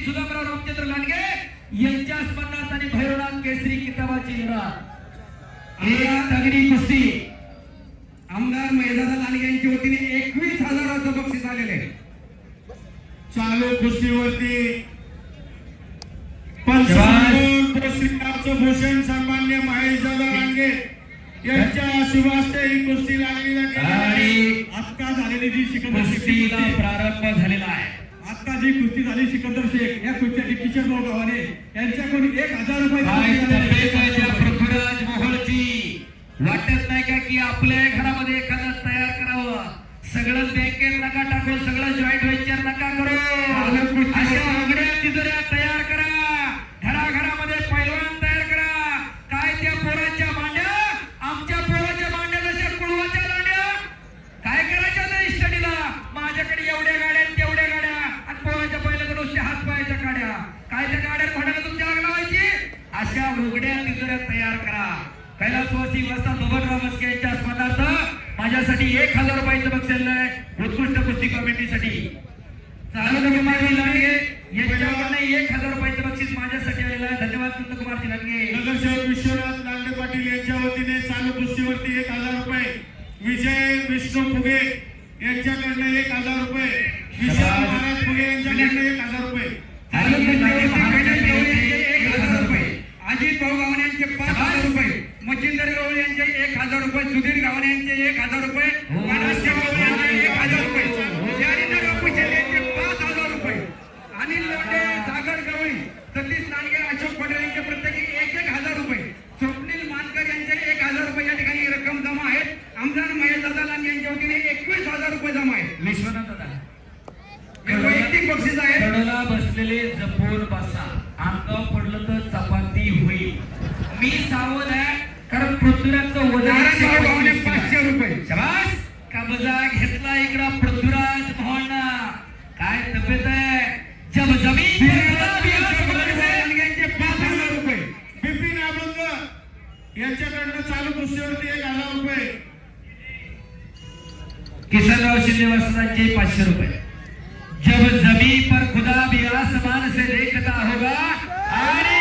कुस्ती सुधामराव रामचंद्र लांडगे यांच्या स्पर्धात आणि भैरवनाथ केसरी किताबाची दगडी कुस्ती आमदार मैदाना लांडगे यांच्या वतीने एकवीस हजाराचं बक्षीस आलेले आहे. चालू कुस्तीवरती भूषण सन्मान्य महेश दादा लांडगे यांच्या शुभास्ते ही कुस्ती लागली आणि आता झालेली जी सिकंदर शेख कुस्तीला कुस्ती, प्रारंभ झालेला आहे. आता जी कुस्ती झाली सिकंदर शेख या कुस्तीसाठी किशोर भाऊ गावाने यांच्याकडून एक हजार रुपये वाटत नाही का की आपल्या घरामध्ये एखादं तयार करावं? सगळं बँकेत नका टाकू सगळं जॉईंट व्हेंचर नका करू. काय त्या तुमच्या आग लावायची? अशा उघड्या तिजोऱ्या तयार करा. पहिला वस्ता बबनराव मस्के यांच्या स्पर्धार्थ माझ्यासाठी एक हजार रुपयाचं बक्षीस आहे उत्कृष्ट कुस्ती कमिटीसाठी. चालू कुमारजी लांडगे यांच्याकडनं एक हजार रुपयाचं बक्षीस माझ्यासाठी आलेलं आहे. धन्यवाद कुमारजी लांडगे नगरसेवक विश्वनाथ लांडे पाटील यांच्या वतीने चालू कुस्तीवरती एक हजार रुपये. विजय विष्णू फुगे यांच्याकडनं एक हजार रुपये. विशाल महाराज फुगे यांच्याकडनं एक हजार रुपये. एक हजार रुपये अजित भाऊ गावणे यांचे पाच हजार रुपये मच्छिंदर गवळी यांचे एक हजार रुपये सुधीर गावणे यांचे एक हजार रुपये महाराष्ट्र यांचे एक हजार रुपये यांचे पाच हजार रुपये अनिल लोंढे सागर गवळी सतीश नांडगे अशोक पटेल यांचे प्रत्येकी एक एक हजार रुपये स्वप्नील मानकर यांचे एक हजार रुपये या ठिकाणी रक्कम जमा आहेत. आमदार महेश दादा लांडे यांच्या वतीने एकवीस हजार रुपये जमा आहेत. विश्वनाथ वैयक्तिक बक्षीस आहेत कडला बसलेले जपून बसा. अंगावर पडलं तर चपाती होईल. मी सावध आहे कारण पृथ्वीराजचं वजन पाचशे रुपये. शाबास! कब्जा घेतला इकडं पृथ्वीराज मोहनना काय तब्येत आहे? जब जमीन रुपये. बिपिन अभंग यांच्याकडनं चालू कुस्तीवरती एक हजार रुपये. किसनराव शिंदे वस्तांचे पाचशे रुपये. जब जमीन पर खुदा भी आसमान से देखता होगा